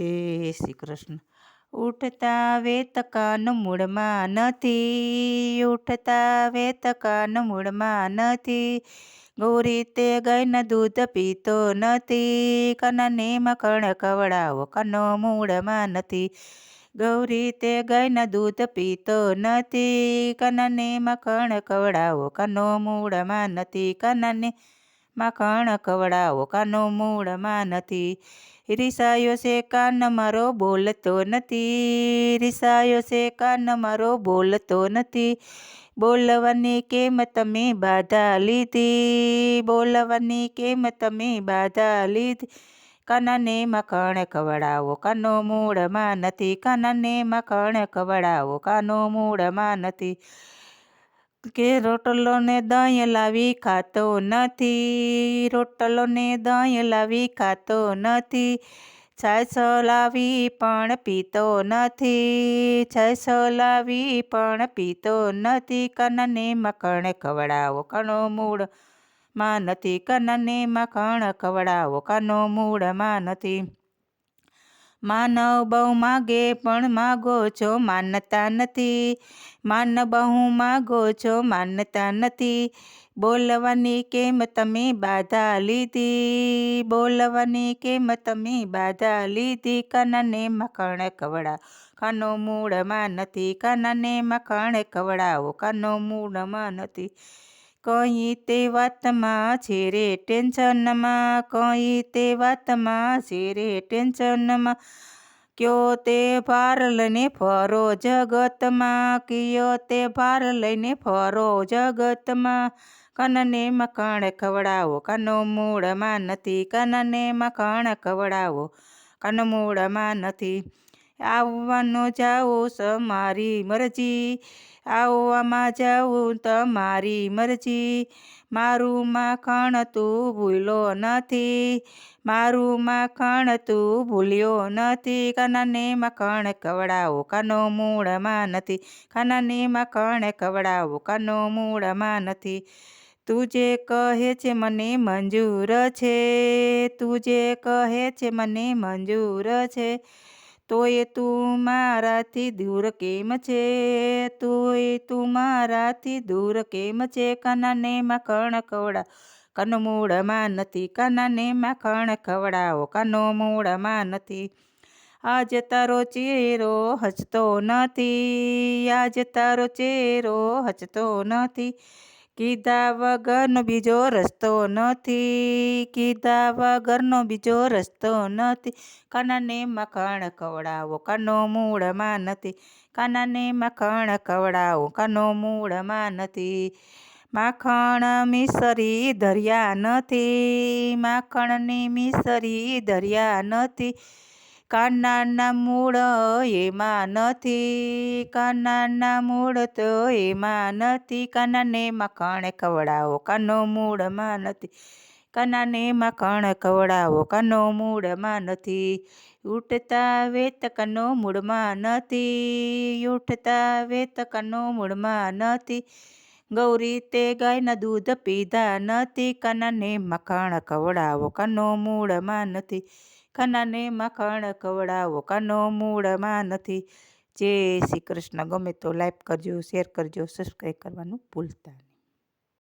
જય શ્રી કૃષ્ણ. ઉઠતા વેતકાન મૂળમાં નથી, ઉઠતા વેતકાન મૂળમાં નથી. ગૌરી તે ગાયના દૂધ પીતો નથી, કનને મખણ કવડાવો, કનો મૂળમાં નથી. ગૌરી તે ગાયના દૂધ પીતો નથી, કનને મખણ કવડાવો, કનો મૂળમાં નથી, કનને માખણ કવડાવો કાનો મૂળમાં નથી. રિસાયો છે કાન મારો બોલતો નથી. રિસાયો છે કાન મારો બોલતો નથી. બોલવાની કેમ તમે બાધા લીધી? બોલવાની કેમ તમે બાધા લીધી? કાનાને મખણ ખવડાવો, કાનો મૂળમાં નથી. કાનાને મખણ ખવડાવો, કાનો મૂળમાં નથી. કે રોટલોને દહીં લાવી ખાતો નથી, રોટલોને દહીં લાવી ખાતો નથી, છાશ લાવી પણ પીતો નથી, છાશ લાવી પણ પીતો નથી, કનને મખણ ખવડાવો, કનો મૂળમાં નથી, કનને મખણ ખવડાવો, કનો મૂળમાં નથી. માનવ બહુ માગે પણ માગો છો માનતા નથી. માન બહુ માગો છો માનતા નથી. બોલવાની કેમ તમે બાધા લીધી? બોલવાની કેમ તમે બાધા લીધી? કાનાને મખણ કવડા કાનો મૂળમાં નથી. કાનાને મખણ કવડાવો કાનો મૂળમાં નથી. કઈ તે વાતમાં છે રે ટેન્શનમાં, કઈ તે વાતમાં છે રે ટેન્શનમાં. કયો તે ભાર લઈને ફરો જગતમાં, કયો તે ભાર લઈને ફરો જગતમાં. કનને મખણ ખવડાવો, કનો મૂળમાં નથી. કનને મખણ ખવડાવો, કન મૂળમાં નથી. આવવાનું જાઓ તમારી મરજી. આવવામાં જાવું તમારી મરજી. મારું માખણ તું ભૂલો નથી. મારું માખણ તું ભૂલ્યો નથી. કાનાને માખણ કવડાવો, કાનો મૂળમાં નથી. કાનાને માખણ કવડાવો, કાનો મૂળમાં નથી. તું જે કહે છે મને મંજૂર છે. તું જે કહે છે મને મંજૂર છે. તોય તું મારાથી દૂર કેમ છે? તોય તું મારાથી દૂર કેમ છે? કાનાને માખણ કવડા કનો મૂળમાં નથી. કાનાને માખણ ખવડાવો કાનો મૂળમાં નથી. આજ તારો ચહેરો હચતો નથી. આજ તારો ચહેરો હચતો નથી. કીધા વગરનો બીજો રસ્તો નથી, કીધા વગરનો બીજો રસ્તો નથી. કાનાને મખણ ખવડાવો, કાનો મૂળમાં નથી. કાનાને મખણ ખવડાવો, કાનો મૂળમાં નથી. માખણ મિસરી ધર્યા નથી, માખણની મિસરી ધર્યા નથી. કાનાના મૂળ એમાં નથી, કાનાના મૂળ તો એમાં નથી, કાનાને મખણ ખવડાવો, કાનો મૂળમાં નથી, કાનાને મખણ ખવડાવો, કાનો મૂળમાં નથી, ઉઠતા વેત કનો મૂળમાં નથી, ઉઠતા વેત કનો મૂળમાં નથી, ગૌરી તે ગાયના દૂધ પીધા નથી, કાનાને મખણ ખવડાવો, કાનો મૂળમાં નથી કાનાને માખણ, ખવડાવો, કાનો મૂળમાં નથી. જય શ્રી કૃષ્ણ. ગમે તો લાઈક કરજો શેર કરજો સબસ્ક્રાઈબ કરવાનું ભૂલતા